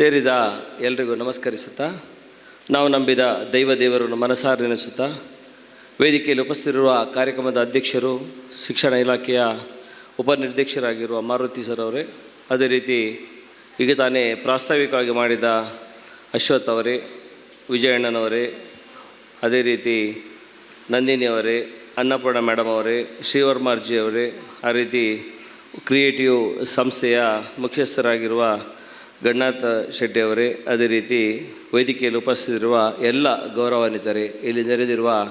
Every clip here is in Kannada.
ಸೇರಿದ ಎಲ್ರಿಗೂ ನಮಸ್ಕರಿಸುತ್ತಾ, ನಾವು ನಂಬಿದ ದೈವ ದೇವರನ್ನು ಮನಸಾರೆ ನೆನೆಸುತ್ತಾ, ವೇದಿಕೆಯಲ್ಲಿ ಉಪಸ್ಥಿತಿರುವ ಕಾರ್ಯಕ್ರಮದ ಅಧ್ಯಕ್ಷರು, ಶಿಕ್ಷಣ ಇಲಾಖೆಯ ಉಪನಿರ್ದೇಶಕರಾಗಿರುವ ಮಾರುತಿ ಸರ್ ಅವರೇ, ಅದೇ ರೀತಿ ಈಗ ತಾನೇ ಪ್ರಾಸ್ತಾವಿಕವಾಗಿ ಮಾಡಿದ ಅಶ್ವಥ್ ಅವರೇ, ವಿಜಯಣ್ಣನವರೇ, ಅದೇ ರೀತಿ ನಂದಿನಿ ಅವರೇ, ಅನ್ನಪೂರ್ಣ ಮೇಡಮ್ ಅವರೇ, ಶ್ರೀವರ್ಮಾರ್ಜಿ ಅವರೇ, ಆ ರೀತಿ ಕ್ರಿಯೇಟಿವ್ ಸಂಸ್ಥೆಯ ಮುಖ್ಯಸ್ಥರಾಗಿರುವ ಗಣನಾಥ ಶೆಟ್ಟಿಯವರೇ, ಅದೇ ರೀತಿ ವೇದಿಕೆಯಲ್ಲಿ ಉಪಸ್ಥಿತಿರುವ ಎಲ್ಲ ಗೌರವಾನ್ವಿತರೇ, ಇಲ್ಲಿ ನೆರೆದಿರುವ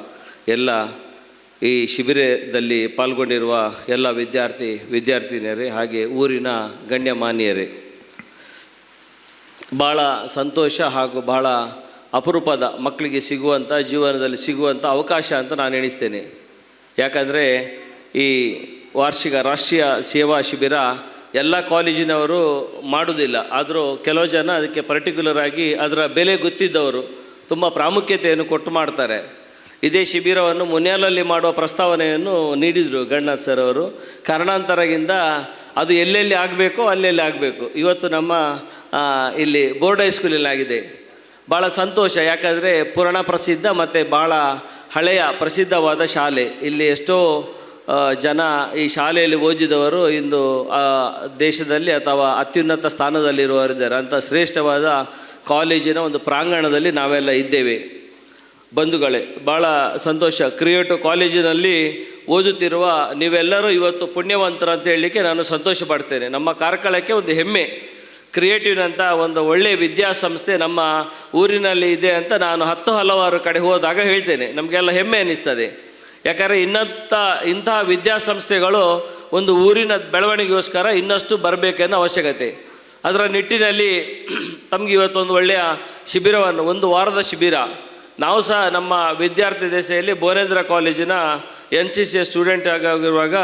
ಎಲ್ಲ ಈ ಶಿಬಿರದಲ್ಲಿ ಪಾಲ್ಗೊಂಡಿರುವ ಎಲ್ಲ ವಿದ್ಯಾರ್ಥಿ, ವಿದ್ಯಾರ್ಥಿನಿಯರೇ, ಹಾಗೆ ಊರಿನ ಗಣ್ಯಮಾನ್ಯರೇ. ಭಾಳ ಸಂತೋಷ ಹಾಗೂ ಭಾಳ ಅಪರೂಪದ ಮಕ್ಕಳಿಗೆ ಸಿಗುವಂಥ ಜೀವನದಲ್ಲಿ ಸಿಗುವಂಥ ಅವಕಾಶ ಅಂತ ನಾನು ಎಣಿಸ್ತೇನೆ. ಯಾಕಂದರೆ ಈ ವಾರ್ಷಿಕ ರಾಷ್ಟ್ರೀಯ ಸೇವಾ ಶಿಬಿರ ಎಲ್ಲ ಕಾಲೇಜಿನವರು ಮಾಡೋದಿಲ್ಲ. ಆದರೂ ಕೆಲವು ಜನ ಅದಕ್ಕೆ ಪರ್ಟಿಕ್ಯುಲರ್ ಆಗಿ ಅದರ ಬೆಲೆ ಗೊತ್ತಿದ್ದವರು ತುಂಬ ಪ್ರಾಮುಖ್ಯತೆಯನ್ನು ಕೊಟ್ಟು ಮಾಡ್ತಾರೆ. ಇದೇ ಶಿಬಿರವನ್ನು ಮುನ್ಯಾಲಲ್ಲಿ ಮಾಡುವ ಪ್ರಸ್ತಾವನೆಯನ್ನು ನೀಡಿದರು ಗಣ್ಣಾಥ್ ಸರ್ ಅವರು. ಕಾರಣಾಂತರದಿಂದ ಅದು ಎಲ್ಲೆಲ್ಲಿ ಆಗಬೇಕೋ ಅಲ್ಲೆಲ್ಲಿ ಆಗಬೇಕು. ಇವತ್ತು ನಮ್ಮ ಇಲ್ಲಿ ಬೋರ್ಡ್ ಹೈಸ್ಕೂಲಲ್ಲಿ ಆಗಿದೆ ಭಾಳ ಸಂತೋಷ. ಯಾಕಂದರೆ ಪುರಾಣ ಪ್ರಸಿದ್ಧ ಮತ್ತು ಭಾಳ ಹಳೆಯ ಪ್ರಸಿದ್ಧವಾದ ಶಾಲೆ. ಇಲ್ಲಿ ಎಷ್ಟೋ ಜನ ಈ ಶಾಲೆಯಲ್ಲಿ ಓದಿದವರು ಇಂದು ದೇಶದಲ್ಲಿ ಅಥವಾ ಅತ್ಯುನ್ನತ ಸ್ಥಾನದಲ್ಲಿರುವವರಿದ್ದಾರೆ. ಅಂಥ ಶ್ರೇಷ್ಠವಾದ ಕಾಲೇಜಿನ ಒಂದು ಪ್ರಾಂಗಣದಲ್ಲಿ ನಾವೆಲ್ಲ ಇದ್ದೇವೆ. ಬಂಧುಗಳೇ ಭಾಳ ಸಂತೋಷ. ಕ್ರಿಯೇಟಿವ್ ಕಾಲೇಜಿನಲ್ಲಿ ಓದುತ್ತಿರುವ ನೀವೆಲ್ಲರೂ ಇವತ್ತು ಪುಣ್ಯವಂತರು ಅಂತ ಹೇಳಲಿಕ್ಕೆ ನಾನು ಸಂತೋಷ ಪಡ್ತೇನೆ. ನಮ್ಮ ಕಾರ್ಕಳಕ್ಕೆ ಒಂದು ಹೆಮ್ಮೆ. ಕ್ರಿಯೇಟಿವ್ನಂಥ ಒಂದು ಒಳ್ಳೆಯ ವಿದ್ಯಾಸಂಸ್ಥೆ ನಮ್ಮ ಊರಿನಲ್ಲಿ ಇದೆ ಅಂತ ನಾನು ಹತ್ತು ಹಲವಾರು ಕಡೆ ಹೋದಾಗ ಹೇಳ್ತೇನೆ. ನಮಗೆಲ್ಲ ಹೆಮ್ಮೆ ಅನ್ನಿಸ್ತದೆ. ಯಾಕಂದರೆ ಇನ್ನಂಥ ಇಂತಹ ವಿದ್ಯಾಸಂಸ್ಥೆಗಳು ಒಂದು ಊರಿನ ಬೆಳವಣಿಗೆಗೋಸ್ಕರ ಇನ್ನಷ್ಟು ಬರಬೇಕೆನ್ನೋ ಅವಶ್ಯಕತೆ. ಅದರ ನಿಟ್ಟಿನಲ್ಲಿ ತಮಗೆ ಇವತ್ತೊಂದು ಒಳ್ಳೆಯ ಶಿಬಿರವನ್ನು, ಒಂದು ವಾರದ ಶಿಬಿರ. ನಾವು ಸಹ ನಮ್ಮ ವಿದ್ಯಾರ್ಥಿ ದೆಸೆಯಲ್ಲಿ ಭುವನೇಂದ್ರ ಕಾಲೇಜಿನ ಎನ್ ಸಿ ಸಿ ಸ್ಟೂಡೆಂಟ್ ಆಗಿರುವಾಗ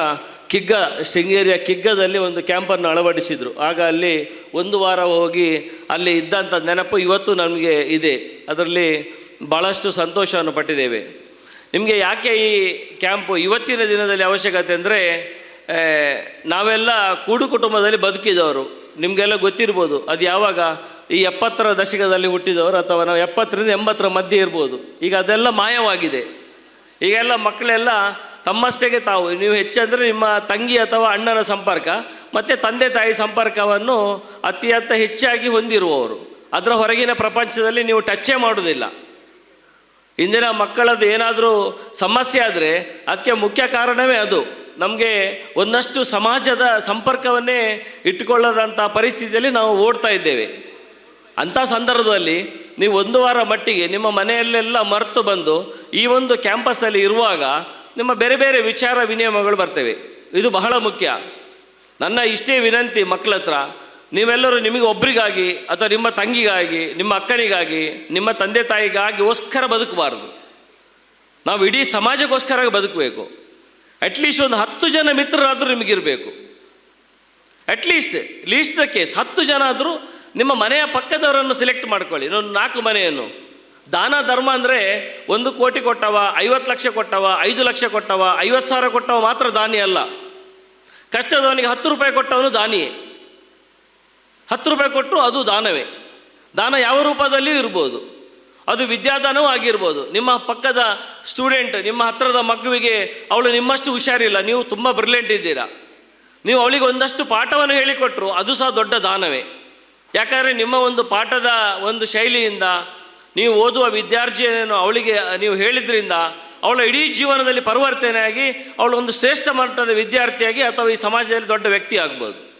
ಕಿಗ್ಗ, ಶೃಂಗೇರಿಯ ಕಿಗ್ಗದಲ್ಲಿ ಒಂದು ಕ್ಯಾಂಪನ್ನು ಅಳವಡಿಸಿದರು. ಆಗ ಅಲ್ಲಿ ಒಂದು ವಾರ ಹೋಗಿ ಅಲ್ಲಿ ಇದ್ದಂಥ ನೆನಪು ಇವತ್ತು ನಮಗೆ ಇದೆ. ಅದರಲ್ಲಿ ಭಾಳಷ್ಟು ಸಂತೋಷವನ್ನು ಪಟ್ಟಿದ್ದೇವೆ. ನಿಮಗೆ ಯಾಕೆ ಈ ಕ್ಯಾಂಪು ಇವತ್ತಿನ ದಿನದಲ್ಲಿ ಅವಶ್ಯಕತೆ ಅಂದರೆ ನಾವೆಲ್ಲ ಕೂಡು ಕುಟುಂಬದಲ್ಲಿ ಬದುಕಿದವರು. ನಿಮಗೆಲ್ಲ ಗೊತ್ತಿರ್ಬೋದು, ಅದು ಯಾವಾಗ? ಈ ಎಪ್ಪತ್ತರ ದಶಕದಲ್ಲಿ ಹುಟ್ಟಿದವರು ಅಥವಾ ನಾವು ಎಪ್ಪತ್ತರಿಂದ ಎಂಬತ್ತರ ಮಧ್ಯೆ ಇರ್ಬೋದು. ಈಗ ಅದೆಲ್ಲ ಮಾಯವಾಗಿದೆ. ಈಗೆಲ್ಲ ಮಕ್ಕಳೆಲ್ಲ ತಮ್ಮಷ್ಟಕ್ಕೆ ತಾವು, ನೀವು ಹೆಚ್ಚಂದರೆ ನಿಮ್ಮ ತಂಗಿ ಅಥವಾ ಅಣ್ಣನ ಸಂಪರ್ಕ, ಮತ್ತು ತಂದೆ ತಾಯಿ ಸಂಪರ್ಕವನ್ನು ಅತ್ಯಂತ ಹೆಚ್ಚಾಗಿ ಹೊಂದಿರುವವರು. ಅದರ ಹೊರಗಿನ ಪ್ರಪಂಚದಲ್ಲಿ ನೀವು ಟಚ್ಚೇ ಮಾಡೋದಿಲ್ಲ ಇಂದಿನ ಮಕ್ಕಳದ್ದು ಏನಾದರೂ ಸಮಸ್ಯೆ ಆದರೆ ಅದಕ್ಕೆ ಮುಖ್ಯ ಕಾರಣವೇ ಅದು. ನಮಗೆ ಒಂದಷ್ಟು ಸಮಾಜದ ಸಂಪರ್ಕವನ್ನೇ ಇಟ್ಟುಕೊಳ್ಳದಂಥ ಪರಿಸ್ಥಿತಿಯಲ್ಲಿ ನಾವು ಓಡ್ತಾ ಇದ್ದೇವೆ. ಅಂಥ ಸಂದರ್ಭದಲ್ಲಿ ನೀವು ಒಂದು ವಾರ ಮಟ್ಟಿಗೆ ನಿಮ್ಮ ಮನೆಯಲ್ಲೆಲ್ಲ ಮರೆತು ಬಂದು ಈ ಒಂದು ಕ್ಯಾಂಪಸ್ಸಲ್ಲಿ ಇರುವಾಗ ನಿಮ್ಮ ಬೇರೆ ಬೇರೆ ವಿಚಾರ ವಿನಿಯಮಗಳು ಬರ್ತವೆ. ಇದು ಬಹಳ ಮುಖ್ಯ. ನನ್ನ ಇಷ್ಟೇ ವಿನಂತಿ ಮಕ್ಕಳ ಹತ್ರ ನೀವೆಲ್ಲರೂ ನಿಮಗೆ ಒಬ್ಬರಿಗಾಗಿ ಅಥವಾ ನಿಮ್ಮ ತಂಗಿಗಾಗಿ, ನಿಮ್ಮ ಅಕ್ಕನಿಗಾಗಿ, ನಿಮ್ಮ ತಂದೆ ತಾಯಿಗಾಗಿ ಓಸ್ಕರ ಬದುಕಬಾರ್ದು. ನಾವು ಇಡೀ ಸಮಾಜಕ್ಕೋಸ್ಕರ ಬದುಕಬೇಕು. ಅಟ್ಲೀಸ್ಟ್ ಒಂದು ಹತ್ತು ಜನ ಮಿತ್ರರಾದರೂ ನಿಮಗಿರಬೇಕು. At least least the case ಹತ್ತು ಜನ ಆದರೂ ನಿಮ್ಮ ಮನೆಯ ಪಕ್ಕದವರನ್ನು ಸೆಲೆಕ್ಟ್ ಮಾಡ್ಕೊಳ್ಳಿ. ಇನ್ನೊಂದು ನಾಲ್ಕು ಮನೆಯನ್ನು. ದಾನ, ಧರ್ಮ ಅಂದರೆ ಒಂದು ಕೋಟಿ ಕೊಟ್ಟವ, ಐವತ್ತು ಲಕ್ಷ ಕೊಟ್ಟವ, ಐದು ಲಕ್ಷ ಕೊಟ್ಟವ, ಐವತ್ತು ಸಾವಿರ ಕೊಟ್ಟವ ಮಾತ್ರ ದಾನಿ ಅಲ್ಲ ಕಷ್ಟದವನಿಗೆ ಹತ್ತು ರೂಪಾಯಿ ಕೊಟ್ಟವನು ದಾನಿಯೇ. ಹತ್ತು ರೂಪಾಯಿ ಕೊಟ್ಟರು ಅದು ದಾನವೇ. ದಾನ ಯಾವ ರೂಪದಲ್ಲಿಯೂ ಇರ್ಬೋದು? ಅದು ವಿದ್ಯಾದಾನವೂ ಆಗಿರ್ಬೋದು. ನಿಮ್ಮ ಪಕ್ಕದ ಸ್ಟೂಡೆಂಟ್ ನಿಮ್ಮ ಹತ್ತಿರದ ಮಗುವಿಗೆ ಅವಳು ನಿಮ್ಮಷ್ಟು ಹುಷಾರಿಲ್ಲ, ನೀವು ತುಂಬ ಬ್ರಿಲಿಯಂಟ್ ಇದ್ದೀರಾ. ನೀವು ಅವಳಿಗೆ ಒಂದಷ್ಟು ಪಾಠವನ್ನು ಹೇಳಿಕೊಟ್ಟರು ಅದು ಸಹ ದೊಡ್ಡ ದಾನವೇ. ಯಾಕಂದರೆ ನಿಮ್ಮ ಒಂದು ಪಾಠದ ಒಂದು ಶೈಲಿಯಿಂದ ನೀವು ಓದುವ ವಿದ್ಯಾರ್ಥಿಯನ್ನು ಅವಳಿಗೆ, ನೀವು ಹೇಳಿದ್ರಿಂದ ಅವಳ ಇಡೀ ಜೀವನದಲ್ಲಿ ಪರಿವರ್ತನೆಯಾಗಿ ಅವಳು ಒಂದು ಶ್ರೇಷ್ಠ ಮಟ್ಟದ ವಿದ್ಯಾರ್ಥಿಯಾಗಿ ಅಥವಾ ಈ ಸಮಾಜದಲ್ಲಿ ದೊಡ್ಡ ವ್ಯಕ್ತಿ ಆಗ್ಬೋದು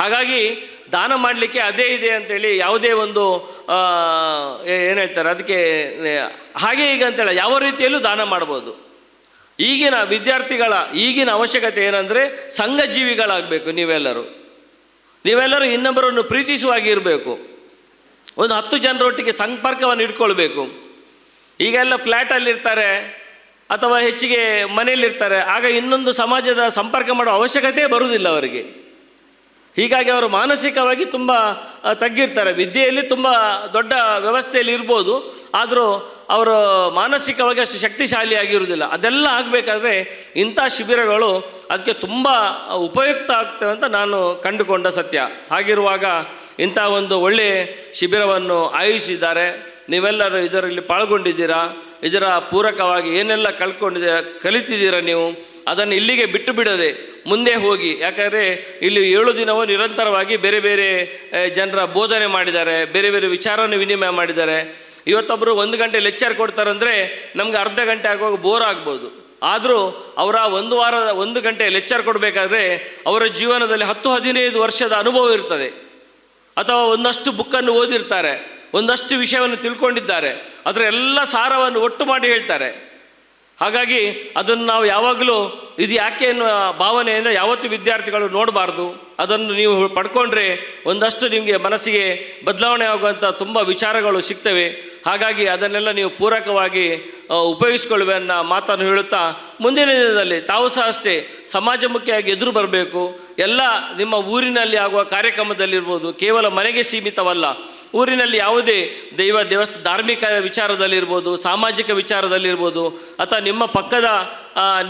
ಹಾಗಾಗಿ ದಾನ ಮಾಡಲಿಕ್ಕೆ ಅದೇ ಇದೆ ಅಂತೇಳಿ ಯಾವುದೇ ಒಂದು ಏನು ಹೇಳ್ತಾರೆ, ಅದಕ್ಕೆ ಹಾಗೆ ಈಗ ಅಂತೇಳಿ ಯಾವ ರೀತಿಯಲ್ಲೂ ದಾನ ಮಾಡ್ಬೋದು. ಈಗಿನ ವಿದ್ಯಾರ್ಥಿಗಳ ಈಗಿನ ಅವಶ್ಯಕತೆ ಏನಂದರೆ ಸಂಘಜೀವಿಗಳಾಗಬೇಕು ನೀವೆಲ್ಲರೂ. ನೀವೆಲ್ಲರೂ ಇನ್ನೊಬ್ಬರನ್ನು ಪ್ರೀತಿಸುವಾಗಿರಬೇಕು ಒಂದು ಹತ್ತು ಜನರೊಟ್ಟಿಗೆ ಸಂಪರ್ಕವನ್ನು ಇಟ್ಕೊಳ್ಬೇಕು. ಈಗೆಲ್ಲ ಫ್ಲ್ಯಾಟಲ್ಲಿರ್ತಾರೆ ಅಥವಾ ಹೆಚ್ಚಿಗೆ ಮನೆಯಲ್ಲಿರ್ತಾರೆ, ಆಗ ಇನ್ನೊಂದು ಸಮಾಜದ ಸಂಪರ್ಕ ಮಾಡೋ ಅವಶ್ಯಕತೆ ಬರುವುದಿಲ್ಲ ಅವರಿಗೆ. ಹೀಗಾಗಿ ಅವರು ಮಾನಸಿಕವಾಗಿ ತುಂಬ ತಗ್ಗಿರ್ತಾರೆ. ವಿದ್ಯೆಯಲ್ಲಿ ತುಂಬ ದೊಡ್ಡ ವ್ಯವಸ್ಥೆಯಲ್ಲಿ ಇರ್ಬೋದು. ಆದರೂ ಅವರು ಮಾನಸಿಕವಾಗಿ ಅಷ್ಟು ಶಕ್ತಿಶಾಲಿಯಾಗಿರುವುದಿಲ್ಲ. ಅದೆಲ್ಲ ಆಗಬೇಕಾದ್ರೆ ಇಂಥ ಶಿಬಿರಗಳು ಅದಕ್ಕೆ ತುಂಬ ಉಪಯುಕ್ತ ಆಗ್ತವೆ ಅಂತ ನಾನು ಕಂಡುಕೊಂಡ ಸತ್ಯ. ಹಾಗಿರುವಾಗ ಇಂಥ ಒಂದು ಒಳ್ಳೆಯ ಶಿಬಿರವನ್ನು ಆಯೋಜಿಸಿದ್ದಾರೆ. ನೀವೆಲ್ಲರೂ ಇದರಲ್ಲಿ ಪಾಲ್ಗೊಂಡಿದ್ದೀರಾ? ಇದರ ಪೂರಕವಾಗಿ ಏನೆಲ್ಲ ಕಳ್ಕೊಂಡಿದ್ದೀರ ಕಲಿತಿದ್ದೀರಾ ನೀವು? ಅದನ್ನು ಇಲ್ಲಿಗೆ ಬಿಟ್ಟು ಬಿಡದೆ ಮುಂದೆ ಹೋಗಿ. ಯಾಕಂದರೆ ಇಲ್ಲಿ ಏಳು ದಿನವೂ ನಿರಂತರವಾಗಿ ಬೇರೆ ಬೇರೆ ಜನರ ಬೋಧನೆ ಮಾಡಿದ್ದಾರೆ, ಬೇರೆ ಬೇರೆ ವಿಚಾರವನ್ನು ವಿನಿಮಯ ಮಾಡಿದ್ದಾರೆ. ಇವತ್ತೊಬ್ಬರು ಒಂದು ಗಂಟೆ ಲೆಕ್ಚರ್ ಕೊಡ್ತಾರಂದರೆ ನಮ್ಗೆ ಅರ್ಧ ಗಂಟೆ ಆಗುವಾಗ ಬೋರ್ ಆಗ್ಬೋದು. ಆದರೂ ಅವರ ಒಂದು ವಾರದ, ಒಂದು ಗಂಟೆ ಲೆಕ್ಚರ್ ಕೊಡಬೇಕಾದ್ರೆ ಅವರ ಜೀವನದಲ್ಲಿ ಹತ್ತು ಹದಿನೈದು ವರ್ಷದ ಅನುಭವ ಇರ್ತದೆ. ಅಥವಾ ಒಂದಷ್ಟು ಬುಕ್ಕನ್ನು ಓದಿರ್ತಾರೆ, ಒಂದಷ್ಟು ವಿಷಯವನ್ನು ತಿಳ್ಕೊಂಡಿದ್ದಾರೆ ಅದರ ಎಲ್ಲ ಸಾರವನ್ನು ಒಟ್ಟು ಮಾಡಿ ಹೇಳ್ತಾರೆ. ಹಾಗಾಗಿ ಅದನ್ನು ನಾವು ಯಾವಾಗಲೂ ಇದು ಯಾಕೆ ಎನ್ನುವ ಭಾವನೆಯಿಂದ ಯಾವತ್ತೂ ವಿದ್ಯಾರ್ಥಿಗಳು ನೋಡಬಾರ್ದು. ಅದನ್ನು ನೀವು ಪಡ್ಕೊಂಡ್ರೆ ಒಂದಷ್ಟು ನಿಮಗೆ ಮನಸ್ಸಿಗೆ ಬದಲಾವಣೆ ಆಗುವಂಥ ತುಂಬ ವಿಚಾರಗಳು ಸಿಗ್ತವೆ. ಹಾಗಾಗಿ ಅದನ್ನೆಲ್ಲ ನೀವು ಪೂರಕವಾಗಿ ಉಪಯೋಗಿಸ್ಕೊಳ್ಳುವೆ ಅನ್ನೋ ಮಾತನ್ನು ಹೇಳುತ್ತಾ ಮುಂದಿನ ದಿನದಲ್ಲಿ ತಾವು ಸಹ ಅಷ್ಟೇ ಸಮಾಜಮುಖಿಯಾಗಿ ಎದುರು ಬರಬೇಕು. ಎಲ್ಲ ನಿಮ್ಮ ಊರಿನಲ್ಲಿ ಆಗುವ ಕಾರ್ಯಕ್ರಮದಲ್ಲಿರ್ಬೋದು, ಕೇವಲ ಮನೆಗೆ ಸೀಮಿತವಲ್ಲ ಊರಿನಲ್ಲಿ ಯಾವುದೇ ದೈವ, ದೇವಸ್ಥ ಧಾರ್ಮಿಕ ವಿಚಾರದಲ್ಲಿರ್ಬೋದು, ಸಾಮಾಜಿಕ ವಿಚಾರದಲ್ಲಿರ್ಬೋದು, ಅಥವಾ ನಿಮ್ಮ ಪಕ್ಕದ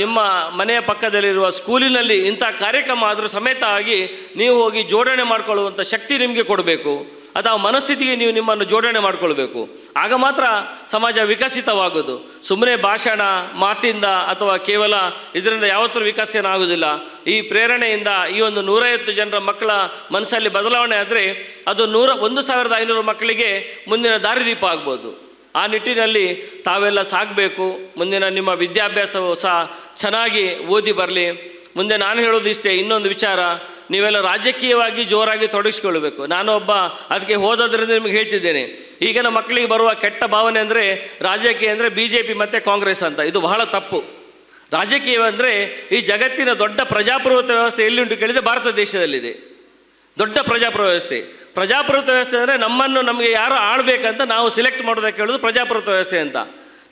ನಿಮ್ಮ ಮನೆಯ ಪಕ್ಕದಲ್ಲಿರುವ ಸ್ಕೂಲಿನಲ್ಲಿ ಇಂಥ ಕಾರ್ಯಕ್ರಮ ಆದರೂ ಸಮೇತ ಆಗಿ ನೀವು ಹೋಗಿ ಜೋಡಣೆ ಮಾಡಿಕೊಳ್ಳುವಂಥ ಶಕ್ತಿ ನಿಮಗೆ ಕೊಡಬೇಕು. ಅಥವಾ ಮನಸ್ಥಿತಿಗೆ ನೀವು ನಿಮ್ಮನ್ನು ಜೋಡಣೆ ಮಾಡಿಕೊಳ್ಬೇಕು. ಆಗ ಮಾತ್ರ ಸಮಾಜ ವಿಕಸಿತವಾಗೋದು. ಸುಮ್ಮನೆ ಭಾಷಣ, ಮಾತಿಂದ ಅಥವಾ ಕೇವಲ ಇದರಿಂದ ಯಾವತ್ತೂ ವಿಕಾಸ ಆಗೋದಿಲ್ಲ ಈ ಪ್ರೇರಣೆಯಿಂದ ಈ ಒಂದು ನೂರೈವತ್ತು ಜನರ ಮಕ್ಕಳ ಮನಸ್ಸಲ್ಲಿ ಬದಲಾವಣೆ ಆದರೆ ಅದು ನೂರ, ಒಂದು ಸಾವಿರದ ಐನೂರು ಮಕ್ಕಳಿಗೆ ಮುಂದಿನ ದಾರಿದೀಪ ಆಗ್ಬೋದು. ಆ ನಿಟ್ಟಿನಲ್ಲಿ ತಾವೆಲ್ಲ ಸಾಗಬೇಕು. ಮುಂದಿನ ನಿಮ್ಮ ವಿದ್ಯಾಭ್ಯಾಸವು ಸಹ ಚೆನ್ನಾಗಿ ಓದಿ ಬರಲಿ. ಮುಂದೆ ನಾನು ಹೇಳೋದು ಇಷ್ಟೇ ಇನ್ನೊಂದು ವಿಚಾರ. ನೀವೆಲ್ಲ ರಾಜಕೀಯವಾಗಿ ಜೋರಾಗಿ ತೊಡಗಿಸ್ಕೊಳ್ಬೇಕು ನಾನು ಒಬ್ಬ ಅದಕ್ಕೆ ಹೋದದ್ರಿಂದ ನಿಮಗೆ ಹೇಳ್ತಿದ್ದೇನೆ. ಈಗಿನ ಮಕ್ಕಳಿಗೆ ಬರುವ ಕೆಟ್ಟ ಭಾವನೆ ಅಂದರೆ ರಾಜಕೀಯ ಅಂದರೆ ಬಿ ಜೆ ಪಿ ಮತ್ತು ಕಾಂಗ್ರೆಸ್ ಅಂತ. ಇದು ಬಹಳ ತಪ್ಪು. ರಾಜಕೀಯ ಅಂದರೆ ಈ ಜಗತ್ತಿನ ದೊಡ್ಡ ಪ್ರಜಾಪ್ರಭುತ್ವ ವ್ಯವಸ್ಥೆ ಎಲ್ಲಿಂಟು ಕೇಳಿದರೆ ಭಾರತ ದೇಶದಲ್ಲಿದೆ. ದೊಡ್ಡ ಪ್ರಜಾಪ್ರಭುತ್ವ ವ್ಯವಸ್ಥೆ. ಪ್ರಜಾಪ್ರಭುತ್ವ ವ್ಯವಸ್ಥೆ ಅಂದರೆ ನಮ್ಮನ್ನು ನಮಗೆ ಯಾರು ಆಳ್ಬೇಕಂತ ನಾವು ಸಿಲೆಕ್ಟ್ ಮಾಡೋದಕ್ಕೆ ಹೇಳೋದು ಪ್ರಜಾಪ್ರಭುತ್ವ ವ್ಯವಸ್ಥೆ ಅಂತ.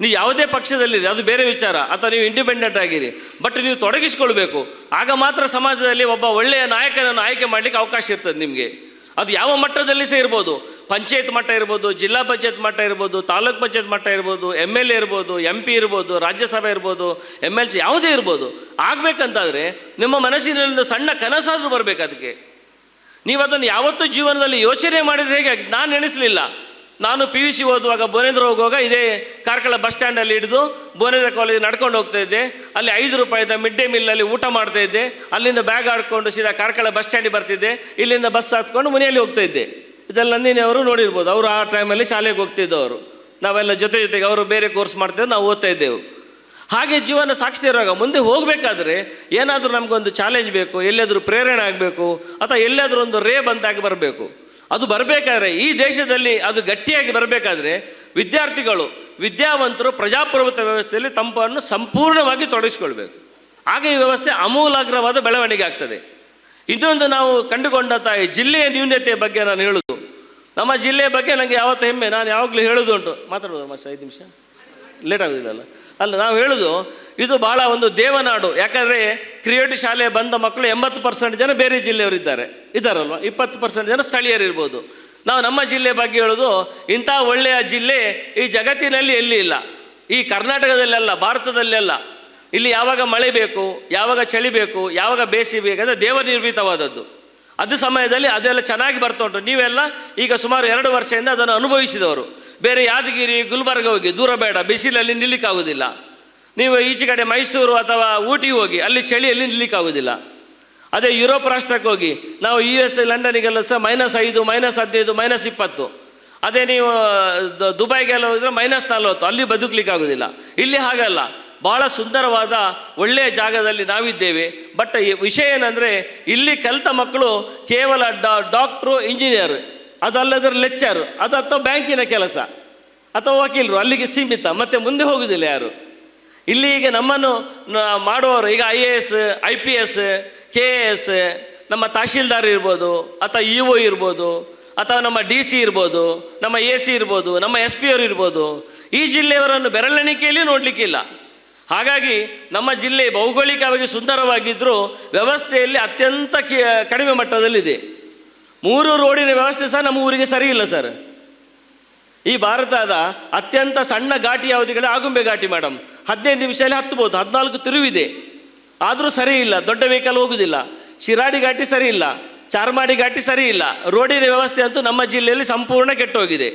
ನೀವು ಯಾವುದೇ ಪಕ್ಷದಲ್ಲಿರಿ, ಅದು ಬೇರೆ ವಿಚಾರ. ಅಥವಾ ನೀವು ಇಂಡಿಪೆಂಡೆಂಟ್ ಆಗಿರಿ. ಬಟ್ ನೀವು ತೊಡಗಿಸ್ಕೊಳ್ಬೇಕು. ಆಗ ಮಾತ್ರ ಸಮಾಜದಲ್ಲಿ ಒಬ್ಬ ಒಳ್ಳೆಯ ನಾಯಕನನ್ನು ಆಯ್ಕೆ ಮಾಡಲಿಕ್ಕೆ ಅವಕಾಶ ಇರ್ತದೆ ನಿಮಗೆ. ಅದು ಯಾವ ಮಟ್ಟದಲ್ಲಿ ಸಹ ಇರ್ಬೋದು. ಪಂಚಾಯತ್ ಮಟ್ಟ ಇರ್ಬೋದು, ಜಿಲ್ಲಾ ಪಂಚಾಯತ್ ಮಟ್ಟ ಇರ್ಬೋದು, ತಾಲೂಕ್ ಪಂಚಾಯತ್ ಮಟ್ಟ ಇರ್ಬೋದು ಎಂ ಎಲ್ ಎ ಇರ್ಬೋದು ಎಂ ಪಿ ಇರ್ಬೋದು, ರಾಜ್ಯಸಭೆ ಇರ್ಬೋದು ಎಂ ಎಲ್ ಸಿ ಯಾವುದೇ ಇರ್ಬೋದು. ಆಗಬೇಕಂತಾದರೆ ನಿಮ್ಮ ಮನಸ್ಸಿನಲ್ಲಿ ಸಣ್ಣ ಕನಸಾದರೂ ಬರಬೇಕು ಅದಕ್ಕೆ. ನೀವು ಅದನ್ನು ಯಾವತ್ತೂ ಜೀವನದಲ್ಲಿ ಯೋಚನೆ ಮಾಡಿದರೆ ಹೇಗೆ? ನಾನು ಎಣಿಸಲಿಲ್ಲ. ನಾನು ಪಿ ಯು ಸಿ ಓದುವಾಗ ಭುವನೇಂದ್ರ ಹೋಗುವಾಗ ಇದೇ ಕಾರ್ಕಳ ಬಸ್ ಸ್ಟ್ಯಾಂಡಲ್ಲಿ ಹಿಡಿದು ಭುವನೇಂದ್ರ ಕಾಲೇಜ್ ನಡ್ಕೊಂಡು ಹೋಗ್ತಾ ಇದ್ದೆ. ಅಲ್ಲಿ ಐದು ರೂಪಾಯಿದ ಮಿಡ್ ಡೇ ಮಿಲ್ಲಲ್ಲಿ ಊಟ ಮಾಡ್ತಾ ಇದ್ದೆ. ಅಲ್ಲಿಂದ ಬ್ಯಾಗ್ ಆಡ್ಕೊಂಡು ಸೀದಾ ಕಾರ್ಕಳ ಬಸ್ ಸ್ಟ್ಯಾಂಡಿಗೆ ಬರ್ತಿದ್ದೆ. ಇಲ್ಲಿಂದ ಬಸ್ ಹತ್ಕೊಂಡು ಮನೆಯಲ್ಲಿ ಹೋಗ್ತಾ ಇದ್ದೆ. ಇದೆಲ್ಲ ನಂದಿನಿಯವರು ನೋಡಿರ್ಬೋದು, ಅವರು ಆ ಟೈಮಲ್ಲಿ ಶಾಲೆಗೆ ಹೋಗ್ತಿದ್ದವರು. ನಾವೆಲ್ಲ ಜೊತೆ ಜೊತೆಗೆ ಅವರು ಬೇರೆ ಕೋರ್ಸ್ ಮಾಡ್ತಿದ್ದು ನಾವು ಓದ್ತಾ ಇದ್ದೆವು. ಹಾಗೆ ಜೀವನ ಸಾಕ್ಷಿ ಇರುವಾಗ ಮುಂದೆ ಹೋಗಬೇಕಾದ್ರೆ ಏನಾದರೂ ನಮಗೊಂದು ಚಾಲೆಂಜ್ ಬೇಕು ಎಲ್ಲಾದರೂ ಪ್ರೇರಣೆ ಆಗಬೇಕು, ಅಥವಾ ಎಲ್ಲಾದರೂ ಒಂದು ರೇ ಬಂದಾಗಿ ಬರಬೇಕು. ಅದು ಬರಬೇಕಾದ್ರೆ, ಈ ದೇಶದಲ್ಲಿ ಅದು ಗಟ್ಟಿಯಾಗಿ ಬರಬೇಕಾದ್ರೆ ವಿದ್ಯಾರ್ಥಿಗಳು, ವಿದ್ಯಾವಂತರು, ಪ್ರಜಾಪ್ರಭುತ್ವ ವ್ಯವಸ್ಥೆಯಲ್ಲಿ ತಮ್ಮನ್ನು ಸಂಪೂರ್ಣವಾಗಿ ತೊಡಗಿಸ್ಕೊಳ್ಬೇಕು. ಆಗ ಈ ವ್ಯವಸ್ಥೆ ಅಮೂಲಾಗ್ರವಾದ ಬೆಳವಣಿಗೆ ಆಗ್ತದೆ. ಇನ್ನೊಂದು ನಾವು ಕಂಡುಕೊಂಡಂಥ ಈ ಜಿಲ್ಲೆಯ ನ್ಯೂನ್ಯತೆಯ ಬಗ್ಗೆ ನಾನು ಹೇಳುದು. ನಮ್ಮ ಜಿಲ್ಲೆಯ ಬಗ್ಗೆ ನನಗೆ ಯಾವತ್ತೂ ಹೆಮ್ಮೆ, ನಾನು ಯಾವಾಗಲೂ ಹೇಳೋದು ಉಂಟು. ಮಾತಾಡೋದು ಮತ್ತೆ ಐದು ನಿಮಿಷ? ಲೇಟ್ ಆಗೋದಿಲ್ಲ ಅಲ್ಲ, ನಾವು ಹೇಳೋದು ಇದು ಬಹಳ ಒಂದು ದೇವನಾಡು. ಯಾಕಂದರೆ ಕ್ರಿಯೇಟಿವ್ ಶಾಲೆ ಬಂದ ಮಕ್ಕಳು ಎಂಬತ್ತು ಪರ್ಸೆಂಟ್ ಜನ ಬೇರೆ ಜಿಲ್ಲೆಯವರು ಇದ್ದಾರೆ ಇದ್ದಾರಲ್ವ ಇಪ್ಪತ್ತು ಪರ್ಸೆಂಟ್ ಜನ ಸ್ಥಳೀಯರಿರ್ಬೋದು. ನಾವು ನಮ್ಮ ಜಿಲ್ಲೆ ಬಗ್ಗೆ ಹೇಳೋದು, ಇಂಥ ಒಳ್ಳೆಯ ಜಿಲ್ಲೆ ಈ ಜಗತ್ತಿನಲ್ಲಿ ಎಲ್ಲಿ ಇಲ್ಲ? ಈ ಕರ್ನಾಟಕದಲ್ಲೆಲ್ಲ, ಭಾರತದಲ್ಲೆಲ್ಲ. ಇಲ್ಲಿ ಯಾವಾಗ ಮಳೆ ಬೇಕು, ಯಾವಾಗ ಚಳಿ ಬೇಕು, ಯಾವಾಗ ಬೇಸಿ ಬೇಕಂದರೆ ದೇವ ನಿರ್ಮಿತವಾದದ್ದು ಅದು ಸಮಯದಲ್ಲಿ ಅದೆಲ್ಲ ಚೆನ್ನಾಗಿ ಬರ್ತಾ ಉಂಟು. ನೀವೆಲ್ಲ ಈಗ ಸುಮಾರು ಎರಡು ವರ್ಷದಿಂದ ಅದನ್ನು ಅನುಭವಿಸಿದವರು. ಬೇರೆ ಯಾದಗಿರಿ, ಗುಲ್ಬರ್ಗ ಹೋಗಿ ದೂರ ಬೇಡ, ಬಿಸಿಲಲ್ಲಿ ನಿಲ್ಲಿಕ್ಕಾಗೋದಿಲ್ಲ. ನೀವು ಈಚೆ ಕಡೆ ಮೈಸೂರು ಅಥವಾ ಊಟಿ ಹೋಗಿ, ಅಲ್ಲಿ ಚಳಿಯಲ್ಲಿ ನಿಲ್ಲಿಕ್ಕಾಗೋದಿಲ್ಲ ಅದೇ ಯುರೋಪ್ ರಾಷ್ಟ್ರಕ್ಕೆ ಹೋಗಿ, ನಾವು ಯು ಎಸ್ ಲಂಡನಿಗೆಲ್ಲ ಸಹ ಮೈನಸ್ ಐದು ಮೈನಸ್ ಹದಿನೈದು ಮೈನಸ್ ಇಪ್ಪತ್ತು. ಅದೇ ನೀವು ದುಬೈಗೆಲ್ಲ ಹೋದರೆ ಮೈನಸ್ ನಲ್ವತ್ತು, ಅಲ್ಲಿ ಬದುಕಲಿಕ್ಕಾಗೋದಿಲ್ಲ ಇಲ್ಲಿ ಹಾಗಲ್ಲ. ಭಾಳ ಸುಂದರವಾದ ಒಳ್ಳೆಯ ಜಾಗದಲ್ಲಿ ನಾವಿದ್ದೇವೆ. ಬಟ್ ವಿಷಯ ಏನಂದರೆ, ಇಲ್ಲಿ ಕಲಿತ ಮಕ್ಕಳು ಕೇವಲ ಡಾ ಡಾಕ್ಟ್ರು ಇಂಜಿನಿಯರ್ ಅದಲ್ಲದ್ರೆ ಲೆಕ್ಚರ್ ಅದು ಅಥವಾ ಬ್ಯಾಂಕಿನ ಕೆಲಸ, ಅಥವಾ ವಕೀಲರು, ಅಲ್ಲಿಗೆ ಸೀಮಿತ, ಮತ್ತೆ ಮುಂದೆ ಹೋಗೋದಿಲ್ಲ ಯಾರು. ಇಲ್ಲಿ ಈಗ ನಮ್ಮನ್ನು ಮಾಡುವವರು ಈಗ I A S, I P S, K A S, ನಮ್ಮ ತಹಶೀಲ್ದಾರ್ ಇರ್ಬೋದು, ಅಥವಾ ಇ ಒ ಇರ್ಬೋದು, ಅಥವಾ ನಮ್ಮ ಡಿ ಸಿ ಇರ್ಬೋದು, ನಮ್ಮ ಎ ಸಿ ಇರ್ಬೋದು, ನಮ್ಮ ಎಸ್ ಪಿ ಅವರು ಇರ್ಬೋದು, ಈ ಜಿಲ್ಲೆಯವರನ್ನು ಬೆರಳೆಣಿಕೆಯಲ್ಲಿ ನೋಡಲಿಕ್ಕಿಲ್ಲ. ಹಾಗಾಗಿ ನಮ್ಮ ಜಿಲ್ಲೆ ಭೌಗೋಳಿಕವಾಗಿ ಸುಂದರವಾಗಿದ್ದರೂ ವ್ಯವಸ್ಥೆಯಲ್ಲಿ ಅತ್ಯಂತ ಕಡಿಮೆ ಮಟ್ಟದಲ್ಲಿದೆ. ಮೂರು ರೋಡಿನ ವ್ಯವಸ್ಥೆ ಸಹ ನಮ್ಮ ಊರಿಗೆ ಸರಿ ಇಲ್ಲ ಸರ್. ಈ ಭಾರತದ ಅತ್ಯಂತ ಸಣ್ಣ ಘಾಟಿ ಯಾವುದಿಗಳೇ ಆಗುಂಬೆ ಘಾಟಿ, ಮೇಡಮ್. ಹದಿನೈದು ನಿಮಿಷದಲ್ಲಿ ಹತ್ಬೋದು, ಹದಿನಾಲ್ಕು ತಿರುವಿದೆ. ಆದರೂ ಸರಿ ಇಲ್ಲ, ದೊಡ್ಡ ವೆಹಿಕಲ್ ಹೋಗುವುದಿಲ್ಲ ಶಿರಾಡಿ ಘಾಟಿ ಸರಿ ಇಲ್ಲ, ಚಾರ್ಮಾಡಿ ಘಾಟಿ ಸರಿ ಇಲ್ಲ. ರೋಡಿನ ವ್ಯವಸ್ಥೆ ಅಂತೂ ನಮ್ಮ ಜಿಲ್ಲೆಯಲ್ಲಿ ಸಂಪೂರ್ಣ ಕೆಟ್ಟೋಗಿದೆ.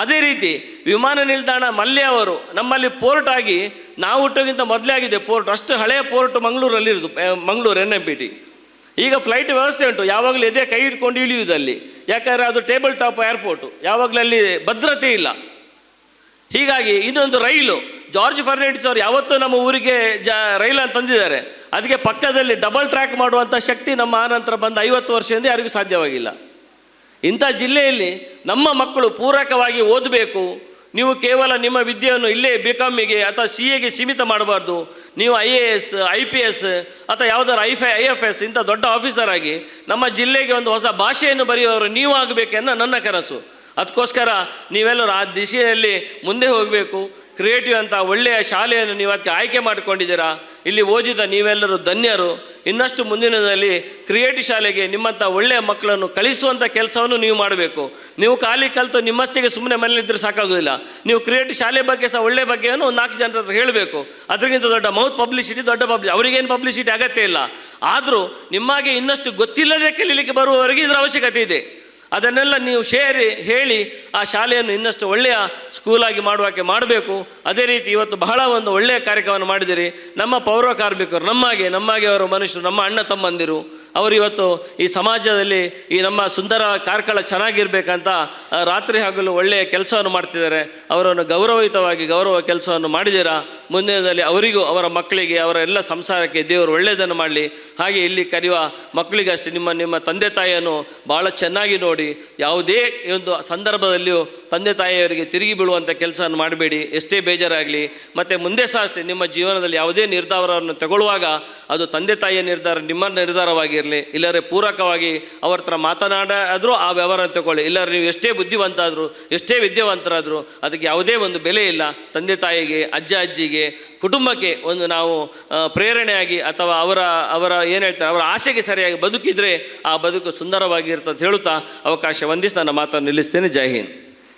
ಅದೇ ರೀತಿ ವಿಮಾನ ನಿಲ್ದಾಣ ಮಲ್ಯ ಅವರು ನಮ್ಮಲ್ಲಿ ಪೋರ್ಟ್ ಆಗಿ ನಾವು ಹುಟ್ಟೋಗಿಂತ ಮೊದಲೇ ಆಗಿದೆ ಪೋರ್ಟ್. ಅಷ್ಟು ಹಳೆಯ port ಮಂಗಳೂರಲ್ಲಿರೋದು Mangaluru N M P T. ಈಗ ಫ್ಲೈಟ್ ವ್ಯವಸ್ಥೆ ಉಂಟು, ಯಾವಾಗಲೂ ಎದೆ ಕೈ ಇಟ್ಕೊಂಡು ಇಳಿಯುವುದಲ್ಲಿ. ಯಾಕಂದರೆ ಅದು ಟೇಬಲ್ ಟಾಪ್ ಏರ್ಪೋರ್ಟು ಯಾವಾಗಲೂ ಅಲ್ಲಿ ಭದ್ರತೆ ಇಲ್ಲ. ಹೀಗಾಗಿ ಇನ್ನೊಂದು ರೈಲು ಜಾರ್ಜ್ ಫರ್ನಾಂಡಿಸ್ ಅವರು ಯಾವತ್ತೂ ನಮ್ಮ ಊರಿಗೆ ಜ, ರೈಲನ್ನು ತಂದಿದ್ದಾರೆ. ಅದಕ್ಕೆ ಪಕ್ಕದಲ್ಲಿ ಡಬಲ್ ಟ್ರ್ಯಾಕ್ ಮಾಡುವಂಥ ಶಕ್ತಿ ನಮ್ಮ ಆನಂತರ ಬಂದ ಐವತ್ತು ವರ್ಷದಿಂದ ಯಾರಿಗೂ ಸಾಧ್ಯವಾಗಿಲ್ಲ. ಇಂಥ ಜಿಲ್ಲೆಯಲ್ಲಿ ನಮ್ಮ ಮಕ್ಕಳು ಪೂರಕವಾಗಿ ಓದಬೇಕು. ನೀವು ಕೇವಲ ನಿಮ್ಮ ವಿದ್ಯೆಯನ್ನು ಇಲ್ಲೇ ಬಿ ಕಾಮಿಗೆ ಅಥವಾ ಸಿ ಎಗೆ ಸೀಮಿತ ಮಾಡಬಾರ್ದು. ನೀವು I A S I P S ಅಥವಾ ಯಾವುದಾದ್ರು ಐ ಫೈ ಐ ಎಫ್ ಎಸ್ ಇಂಥ ದೊಡ್ಡ ಆಫೀಸರ್ ಆಗಿ ನಮ್ಮ ಜಿಲ್ಲೆಗೆ ಒಂದು ಹೊಸ ಭಾಷೆಯನ್ನು ಬರೆಯುವವರು ನೀವು ಆಗಬೇಕೆನ್ನೋ ನನ್ನ ಕನಸು. ಅದಕ್ಕೋಸ್ಕರ ನೀವೆಲ್ಲರೂ ಆ ದಿಶೆಯಲ್ಲಿ ಮುಂದೆ ಹೋಗಬೇಕು. ಕ್ರಿಯೇಟಿವ್ ಅಂತ ಒಳ್ಳೆಯ ಶಾಲೆಯನ್ನು ನೀವು ಅದಕ್ಕೆ ಆಯ್ಕೆ ಮಾಡಿಕೊಂಡಿದ್ದೀರಾ? ಇಲ್ಲಿ ಓದಿದ ನೀವೆಲ್ಲರೂ ಧನ್ಯರು. ಇನ್ನಷ್ಟು ಮುಂದಿನದಲ್ಲಿ ಕ್ರಿಯೇಟಿವ್ ಶಾಲೆಗೆ ನಿಮ್ಮಂಥ ಒಳ್ಳೆಯ ಮಕ್ಕಳನ್ನು ಕಳಿಸುವಂಥ ಕೆಲಸವನ್ನು ನೀವು ಮಾಡಬೇಕು. ನೀವು ಖಾಲಿ ಕಲಿತು ನಿಮ್ಮಷ್ಟಿಗೆ ಸುಮ್ಮನೆ ಮನೇಲಿದ್ದರೆ ಸಾಕಾಗೋದಿಲ್ಲ. ನೀವು ಕ್ರಿಯೇಟಿವ್ ಶಾಲೆ ಬಗ್ಗೆ ಸಹ ಒಳ್ಳೆಯ ಬಗ್ಗೆಯನ್ನು ಒಂದು ನಾಲ್ಕು ಜನರ ಹತ್ರ ಹೇಳಬೇಕು. ಅದಕ್ಕಿಂತ ದೊಡ್ಡ ಮೌತ್ ಪಬ್ಲಿಸಿಟಿ ದೊಡ್ಡ ಪಬ್ಲಿ ಅವರಿಗೇನು ಪಬ್ಲಿಸಿಟಿ ಅಗತ್ಯ ಇಲ್ಲ. ಆದರೂ ನಿಮಗೆ ಇನ್ನಷ್ಟು ಗೊತ್ತಿಲ್ಲದೆ ಕಲೀಲಿಕ್ಕೆ ಬರುವವರೆಗೆ ಇದರ ಅವಶ್ಯಕತೆ ಇದೆ. ಅದನ್ನೆಲ್ಲ ನೀವು ಸೇರಿ ಹೇಳಿ ಆ ಶಾಲೆಯನ್ನು ಇನ್ನಷ್ಟು ಒಳ್ಳೆಯ ಸ್ಕೂಲಾಗಿ ಮಾಡುವಕ್ಕೆ ಮಾಡಬೇಕು. ಅದೇ ರೀತಿ ಇವತ್ತು ಬಹಳ ಒಂದು ಒಳ್ಳೆಯ ಕಾರ್ಯಕ್ರಮವನ್ನು ಮಾಡಿದಿರಿ ನಮ್ಮ ಪೌರ ಕಾರ್ಮಿಕರು ನಮ್ಮಾಗೆ ನಮ್ಮಾಗೆ ಅವರು ಮನುಷ್ಯರು, ನಮ್ಮ ಅಣ್ಣ ತಮ್ಮಂದಿರು. ಅವರು ಇವತ್ತು ಈ ಸಮಾಜದಲ್ಲಿ ಈ ನಮ್ಮ ಸುಂದರ ಕಾರ್ಕಳ ಚೆನ್ನಾಗಿರ್ಬೇಕಂತ ರಾತ್ರಿ ಹಗಲು ಒಳ್ಳೆಯ ಕೆಲಸವನ್ನು ಮಾಡ್ತಿದ್ದಾರೆ. ಅವರನ್ನು ಗೌರವಯುತವಾಗಿ ಗೌರವ ಕೆಲಸವನ್ನು ಮಾಡಿದ್ದೀರಾ? ಮುಂದಿನದಲ್ಲಿ ಅವರಿಗೂ ಅವರ ಮಕ್ಕಳಿಗೆ, ಅವರ ಎಲ್ಲ ಸಂಸಾರಕ್ಕೆ ದೇವರು ಒಳ್ಳೆಯದನ್ನು ಮಾಡಲಿ. ಹಾಗೆ ಇಲ್ಲಿ ಕರೆಯುವ ಮಕ್ಕಳಿಗಷ್ಟೇ, ನಿಮ್ಮ ನಿಮ್ಮ ತಂದೆ ತಾಯಿಯನ್ನು ಭಾಳ ಚೆನ್ನಾಗಿ ನೋಡಿ, ಯಾವುದೇ ಒಂದು ಸಂದರ್ಭದಲ್ಲಿಯೂ ತಂದೆ ತಾಯಿಯವರಿಗೆ ತಿರುಗಿ ಬೀಳುವಂಥ ಕೆಲಸವನ್ನು ಮಾಡಬೇಡಿ. ಎಷ್ಟೇ ಬೇಜಾರಾಗಲಿ. ಮತ್ತು ಮುಂದೆ ಸಹ ಅಷ್ಟೇ, ನಿಮ್ಮ ಜೀವನದಲ್ಲಿ ಯಾವುದೇ ನಿರ್ಧಾರವನ್ನು ತಗೊಳ್ಳುವಾಗ ಅದು ತಂದೆ ತಾಯಿಯ ನಿರ್ಧಾರ ನಿಮ್ಮ ನಿರ್ಧಾರವಾಗಿರಲಿ ಇಲ್ಲರೆ ಪೂರಕವಾಗಿ ಅವ್ರ ಹತ್ರ ಮಾತನಾಡಾದರೂ ಆ ವ್ಯವಹಾರ ತಗೊಳ್ಳಿ. ಇಲ್ಲರೆ ನೀವು ಎಷ್ಟೇ ಬುದ್ಧಿವಂತಾದರೂ, ಎಷ್ಟೇ ವಿದ್ಯಾವಂತರಾದರೂ ಅದಕ್ಕೆ ಯಾವುದೇ ಒಂದು ಬೆಲೆ ಇಲ್ಲ. ತಂದೆ ತಾಯಿಗೆ, ಅಜ್ಜ ಅಜ್ಜಿಗೆ, ಕುಟುಂಬಕ್ಕೆ ಒಂದು ನಾವು ಪ್ರೇರಣೆಯಾಗಿ ಅಥವಾ ಅವರ ಅವರ ಏನು ಹೇಳ್ತಾರೆ, ಅವರ ಆಸೆಗೆ ಸರಿಯಾಗಿ ಬದುಕಿದರೆ ಆ ಬದುಕು ಸುಂದರವಾಗಿರ್ತದೆ ಹೇಳುತ್ತಾ ಅವಕಾಶ ವಂದಿಸಿ ನನ್ನ ಮಾತನ್ನು ನಿಲ್ಲಿಸ್ತೇನೆ. ಜೈ ಹಿಂದ್.